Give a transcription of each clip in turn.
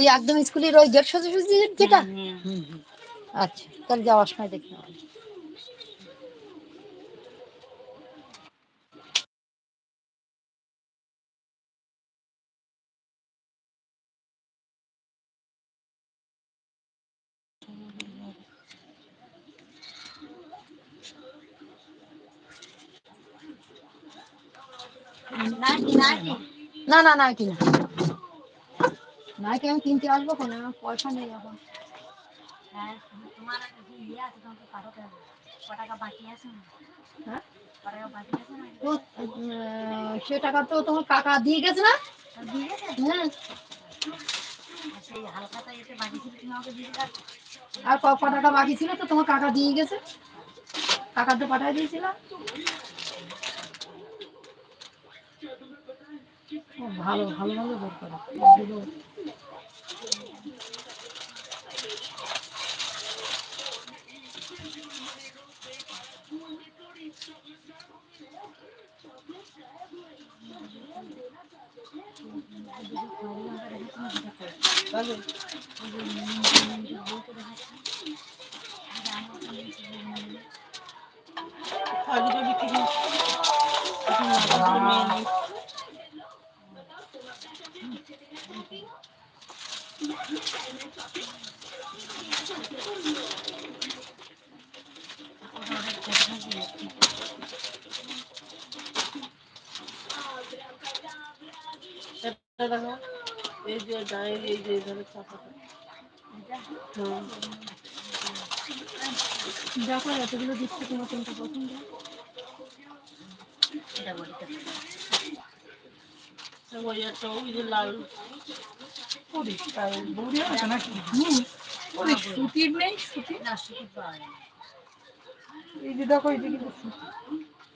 ওই একদম স্কুলের ওই গেট সোজাসুজি যেটা? আচ্ছা তাহলে যাওয়ার সময় দেখতে হবে। না না না কিনা না কি আমি কিনতে আসব কোনো আমার পয়সা নেই এখন। হ্যাঁ, তোমার ইয়ে আছে, কারও টাকা বাকি আছে হ্যাঁ? তো সে টাকা তো তোমার কাকা দিয়ে গেছে না? দিয়ে গেছে? হ্যাঁ। আর ক টাকা বাকি ছিল তো তোমার কাকা দিয়ে গেছে। কাকাতে পাঠিয়ে দিয়েছিলাম। ভালো ভালো ভালো বের করো। এগুলো এটা এই যে গায়ে এই যে এখানে চাপাটা দেখো এতগুলো দিচ্ছে তোমার কোনটা পছন্দ? সুতির নেই সুতি না, সুতি পাওয়া এই যে দেখো এই যে কিন্তু সুতি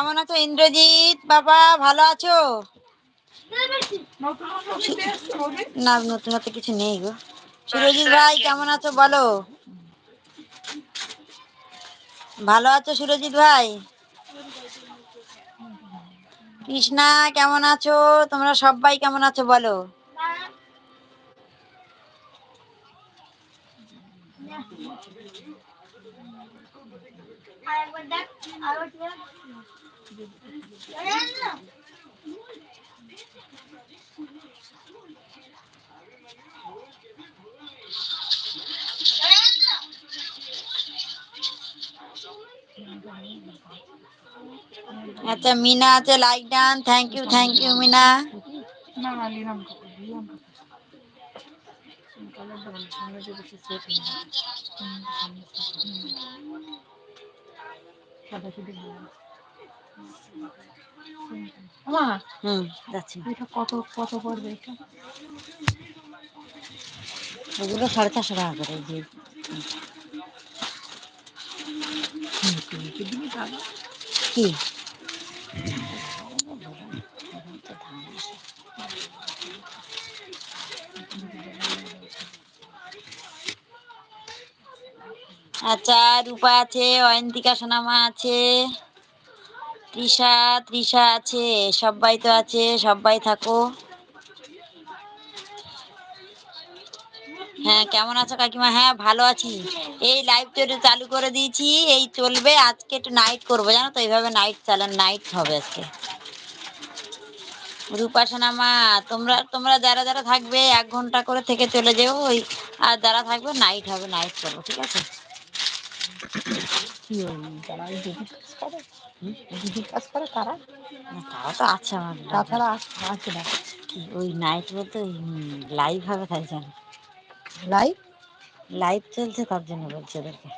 কেমন আছো ইন্দ্রজিৎ? বাবা, ভালো আছো? না, নতুন কিছু নেই গো। সুরজিৎ ভাই, কেমন আছো বলো? ভালো আছো সুরজিৎ ভাই? কৃষ্ণা, কেমন আছো? তোমরা সবাই কেমন আছো বলো? আচ্ছা মিনা আছে like done thank you thank you Meena না না নিলাম কাপড় নিলাম কাপড় কালার সাদা শুধু মা হুম যাচ্ছি এটা কত কত পড়বে এটা ওগুলো সাড়ে চারশো টাকা করে যে কি আচ্ছা রূপা আছে, অয়ন্তিকা সোনামা আছে, তৃষা তৃষা আছে সবাই তো আছে সবাই থাকো। হ্যাঁ কেমন আছো কাকিমা? হ্যাঁ ভালো আছি। এই লাইভ চলে চালু করে দিয়েছি, এই চলবে, আজকে একটু নাইট করব, জানো তো, এইভাবে নাইট চালান নাইট হবে আজকে। রূপা সোনামা, তোমরা তোমরা যারা যারা থাকবে, এক ঘণ্টা করে থেকে চলে যেও, ওই, আর যারা থাকবে নাইট হবে নাইট করব, ঠিক আছে? যারা এই কাজ করে? দিদির কাজ করে তারা? না, তো আছে আমার তাছাড়া আছে না? ওই নাইট বলতে লাইভ হবে তাই জন্য। লাইভ লাইভ চলছে তার জন্য বলছি ওদেরকে।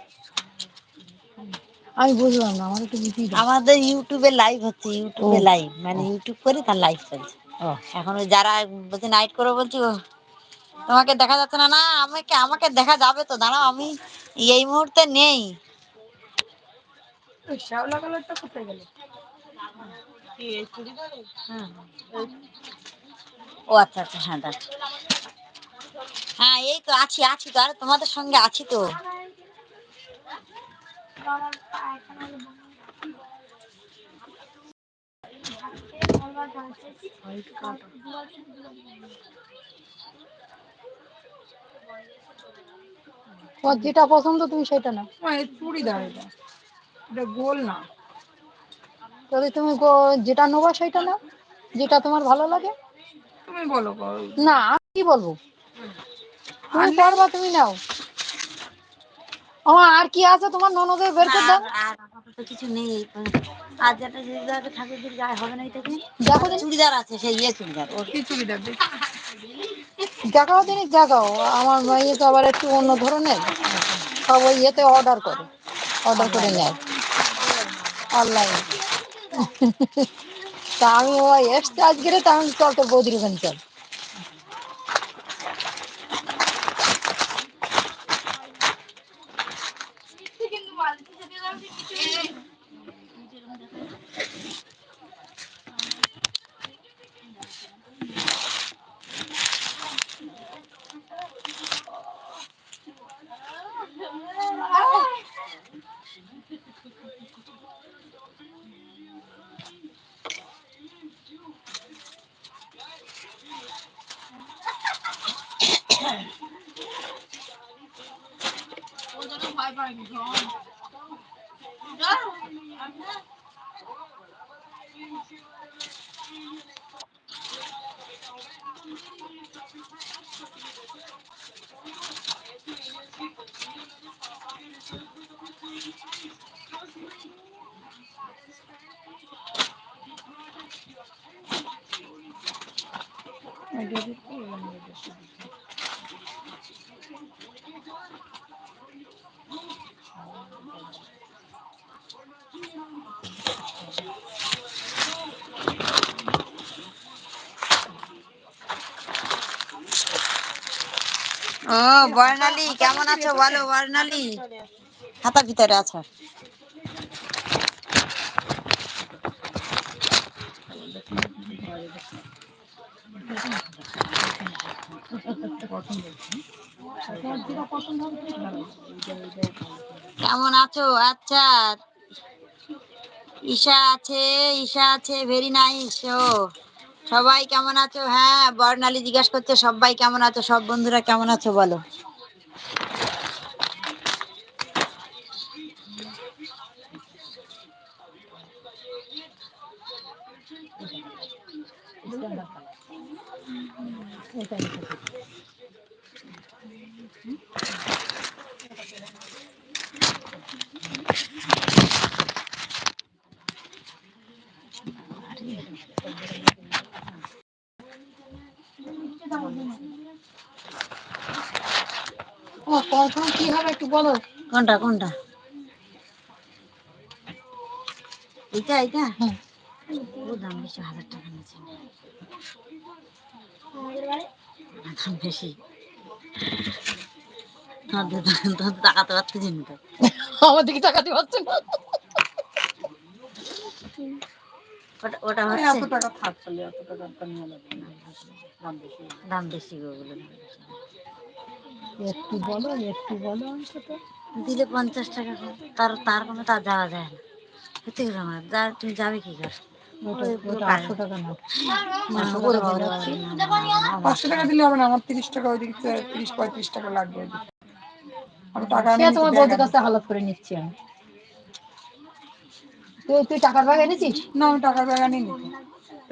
আমি বুঝলাম না আমার একটু বুঝি আমাদের ইউটিউবে লাইভ হচ্ছে ইউটিউবে লাইভ মানে ইউটিউব করে তার লাইভ চলছে। ও। এখন ওই যারা বলছে নাইট করে বলছি তোমাকে দেখা যাচ্ছে না না আমাকে আমাকে দেখা যাবে তো দাঁড়াও আমি এই মুহূর্তে নেই। শ্যাওলা কালারটা কোথায় গেল? হ্যাঁ ও আচ্ছা আচ্ছা হ্যাঁ দাঁড়া হ্যাঁ এই তো আছি আছি তো আরে তোমাদের সঙ্গে আছি তো। তোমার যেটা পছন্দ তুমি সেটা নাও। চুড়িদার এটা। এটা গোল না। যদি তুমি গো- যেটা নেব সেটা নাও যেটা তোমার ভালো লাগে। তুমি বলো না আমি কি বলব? তুমি পারবা তুমি নাও। আমার আর কি আছে? তোমার ননদের বের করে দাও। আর আর আপাতত কিছু নেই। এই পর্যন্ত। আর যেটা চুড়িদার ঠাকুরদের গায়ে হবে না এটাকে দেখো দিন চুড়িদার আছে সেই ইয়ে চুড়িদার। ওর কি চুড়িদার দেখি। দেখাও দিনই দেখাও। আমার মেয়ে তো আবার একটু অন্য ধরনের। সব ওই ইয়েতে অর্ডার করে। অর্ডার করে নেয়। অনলাইনে তা আমি ওই এসছে আজকে তা আমি চল তোর বৌদির ওখানে চল। ভয় পাই I did it. বর্ণালী, কেমন আছো বলো বর্ণালী? হাতা ভিতরে আছো। কেমন আছো? আচ্ছা। ঈশা আছে ঈশা আছে ভেরি নাইস ও। সবাই কেমন আছো? হ্যাঁ বর্ণালী জিজ্ঞাসা করছে, সবাই কেমন আছো? সব বন্ধুরা কেমন আছো বলো? ও কনফার্ম কি হবে একটু বলো। কোনটা কোনটা? এইটা এইটা? হ্যাঁ। ও দাম বেশি হাজার টাকা নিচে। দাম বেশি। পারতেছি না তো। আমার দিকে পারছে ওটা হচ্ছে? দাম বেশি। দাম বেশি গো ওগুলো দাম বেশি। একটু বলো একটু বলো অন্তত। দিলে পঞ্চাশ টাকা তার তার কোনো তার যাওয়া যায় না। সত্যি কথা আমার যা তুমি যাবে কি করে? পাঁচশো টাকা দিলে হবে না আমার তিরিশ টাকা ওইদিকে তিরিশ পঁয়ত্রিশ টাকা লাগবে ওইদিকে। আমি টাকা নিয়ে তোমার কাছে হালত করে নিচ্ছি আমি। তুই তুই টাকার ব্যাগ এনেছিস? না আমি টাকার ব্যাগ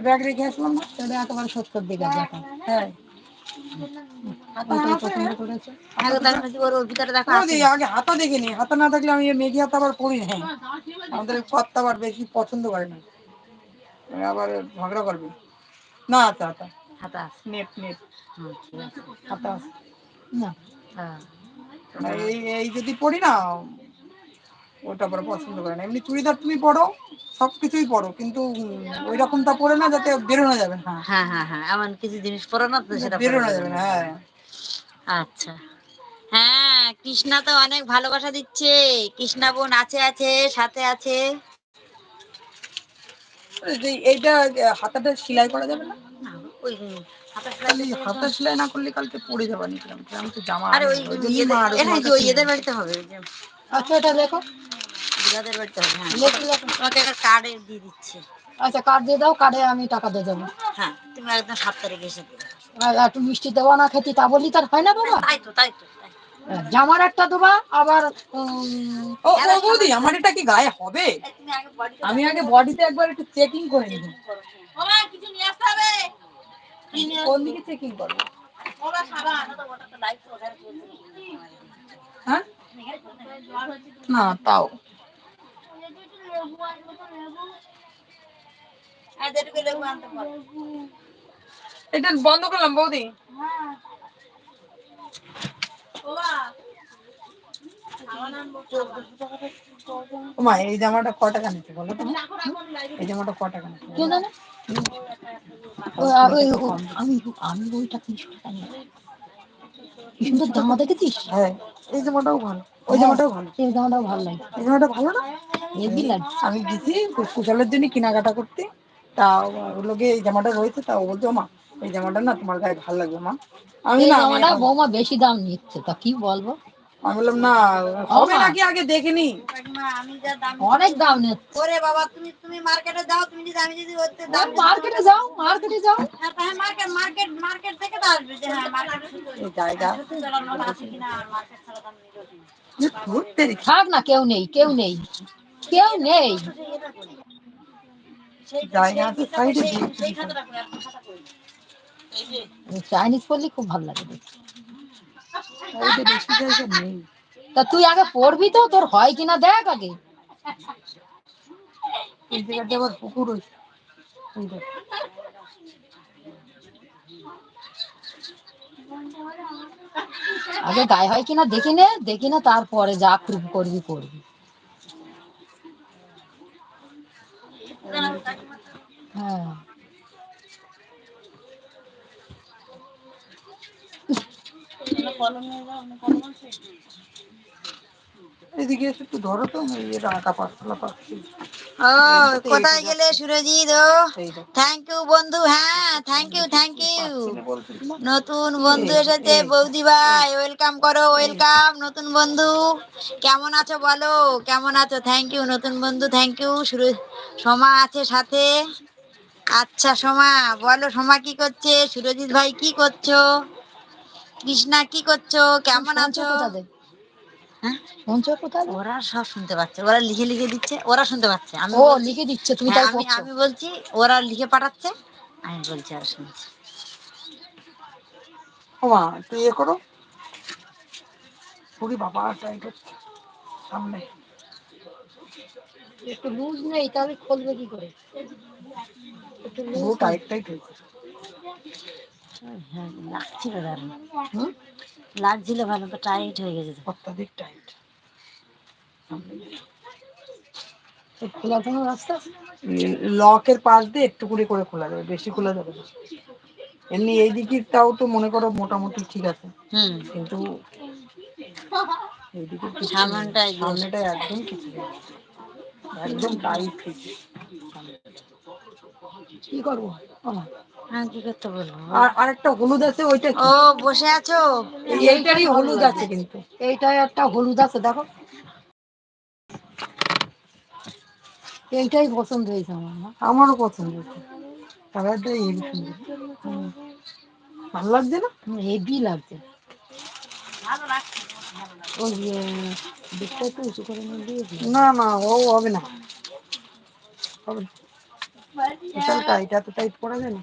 ব্যাগ রেখে আসলাম না। একেবারে সত্তর দিকে দেখা হ্যাঁ। হ্যাঁ গো, তার মধ্যে ওর ওর ভিতরে দেখো ও আছে। দি, আগে হাতা দেখে হাতা না থাকলে আমি মেঘি হাতা আবার পরি না আমাদের কর্তা আবার বেশি পছন্দ করে না। আবার ঝগড়া করবে। না হাতা হাতা। হাতা নেট নেট। হুম, ঠিক আছে হাতা না। হ্যাঁ এই এই যদি পড়ি না ওটা পরে পছন্দ করে না। এমনি চুড়িদার তুমি পরো সব কিছুই পরো কিন্তু ওই রকমটা পরে না যাতে বেরোনো যাবে না। হ্যাঁ হ্যাঁ হ্যাঁ এমন কিছু জিনিস পরো না তো সেটা বেরোনো বেরোনো যাবে না হ্যাঁ। আচ্ছা। হ্যাঁ কৃষ্ণা তো অনেক ভালোবাসা দিচ্ছে। কৃষ্ণা বোন আছে আছে সাথে আছে। এইটা হাতাটা সেলাই করা যাবে না? না, ওই হাতের সেলাই খালি হাতা সেলাই না করলে কালকে পড়ে যাবা নিলাম আমি তো জামা আরে ওই ওই এদের বাড়িতে হবে আচ্ছা এটা বাড়িতে হবে হ্যাঁ। তোমাকে একটা কার্ড দিয়ে দিচ্ছে। আচ্ছা কার্ড দিয়ে দাও কার্ডে আমি টাকা দিয়ে যাব। হ্যাঁ তুমি একদম সাত তারিখে এসে দিও। আর একটু মিষ্টি দেওয়া না খেতে তা বললি তার হয় না বাবা? তাই তো তাই তো জামার একটা দেবা আবার উম, ও বৌদি আমার এটা কি গায়ে হবে? আমি আগে বডিতে একবার একটু চেকিং করে নিব কিছু নিয়ে আসতে হবে? কোন দিকে চেকিং করব। হ্যাঁ? না তাও। লেবু আনতে পারো এটা বন্ধ করলাম বৌদি। মা এই জামাটা ক টাকা নিচ্ছে বলো তো এই জামাটা ক টাকা কে জানে? আমি আমি ওইটা টাকা কি সুন্দর জামা দেখেছিস? হ্যাঁ এই জামাটাও ভালো ওই জামাটাও ভালো। এই জামাটাও ভালো লাগে। এই জামাটা ভালো না? হেভি আমি গেছি কুশালের জন্য কেনাকাটা করতে। তা ওগুলোকে এই জামাটা রয়েছে তা ও বলছে "ও মা এই জামাটা না তোমার গায়ে ভালো লাগবে মা। আমি না জামাটা বৌমা বেশি দাম নিচ্ছে তা কি বলব? আমি বললাম না হবে নাকি আগে দেখিনি কাকিমা, আমি যা দাম অনেক দাম নিচ্ছে। ওরে বাবা তুমি তুমি মার্কেটে যাও তুমি যদি আমি যদি ওতে দাম মার্কেটে যাও মার্কেটে যাও। হ্যাঁ হ্যাঁ মার্কেট মার্কেট মার্কেট থেকে তো আসবে যে হ্যাঁ মার্কেটে এই জায়গা। মার্কেট ছাড়া দাম থাক না কেউ নেই কেউ নেই। কেউ নেই। চাইনিজ করলে খুব ভালো লাগে তা তুই আগে পড়বি তো তোর হয় কিনা দেখ আগে। আবার পুকুর। আগে গায়ে হয় কিনা দেখি নে দেখি না তারপরে যা করবি করবি হ্যাঁ কলম নিয়ে যাও অন্য কলম আছে এদিকে এসে একটু ধরো তো আমি এটা আঁকা পাঁচতলা পাচ্ছি ও কোথায় গেলে সুরজিৎ? ও থ্যাংক ইউ বন্ধু হ্যাঁ থ্যাংক ইউ থ্যাংক ইউ? নতুন বন্ধু এসেছে বৌদি ভাই ওয়েলকাম করো ওয়েলকাম নতুন বন্ধু। কেমন আছো বলো কেমন আছো? থ্যাংক ইউ নতুন বন্ধু থ্যাংক ইউ শুরু সোমা আছে সাথে। আচ্ছা সোমা বলো সোমা কি করছে? সুরজিৎ ভাই কি করছ? কৃষ্ণা কি করছ? কেমন আছো? হ্যাঁ? ওরা সব শুনতে পাচ্ছে। ওরা লিখে লিখে দিচ্ছে ওরা শুনতে পাচ্ছে। আমি ও লিখে দিচ্ছে তুমি হ্যাঁ, তাই আমি করছ। আমি বলছি ওরা লিখে পাঠাচ্ছে আমি বলছি আর শুনছি। ও মা তুই ইয়ে করো। বাবা টাইট সামনে। একটু লুজ নেই তাহলে খুলবে কি করে? একটু টাইট টাইট হয়েছে হ্যাঁ লাগছিল দারুণ। হুম? লাগছিল ভালো তো টাইট হয়ে গেছে অত্যাধিক টাইট তো রাস্তা লকের পাশ দিয়ে একটু করে করে খোলা যাবে বেশি খোলা যাবে না। এমনি এই তো মনে করো মোটামুটি ঠিক আছে। হুম। কিন্তু এইদিকে একদম- কিছু একদম টাইট হয়েছে কি করব? মা, আমি কি করতে বলব আর আরেকটা হলুদ আছে ওইটা ও বসে আছো? এইটারই হলুদ আছে কিন্তু। এইটাই একটা হলুদ আছে দেখো। এইটাই পছন্দ হয়েছে আমার আমারও পছন্দ হয়েছে। কালারটা হেভি সুন্দর। ভালো লাগছে না? হেভি লাগছে। ওই দিকটা একটু উঁচু করে না না ও হবে না। হবে না। বিশাল টাইট এত টাইট করা যায় না।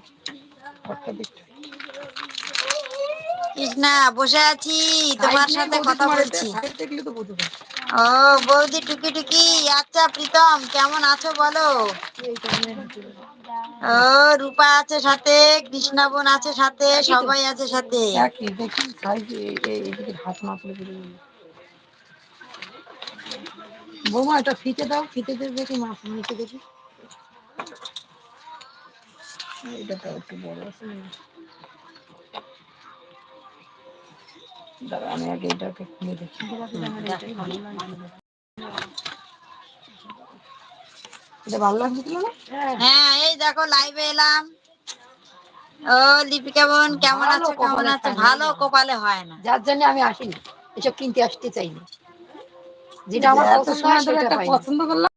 কৃষ্ণা বসে আছি তোমার সাথে কথা বলছি। ও বৌদি টুকি টুকি আচ্ছা প্রীতম কেমন আছো বলো? ও রূপা আছে সাথে কৃষ্ণা বোন আছে সাথে সবাই আছে সাথে। বৌমা এটা ফিতে দাও ফিতে দিয়ে দেখি মাছ নিচে দেখি। এটা তো একটু বড়। আছে দাঁড়া আমি আগে এটাকে খুলে দেখি। এটা ভালো লাগছিল না হ্যাঁ এই দেখো লাইভে এলাম। ও লিপিকা বোন কেমন আছো? কেমন আছো? ভালো কপালে হয় না। যার জন্য আমি আসিনি। এসব কিনতে আসতে চাইনি। যেটা আমার সেটা পছন্দ করলাম।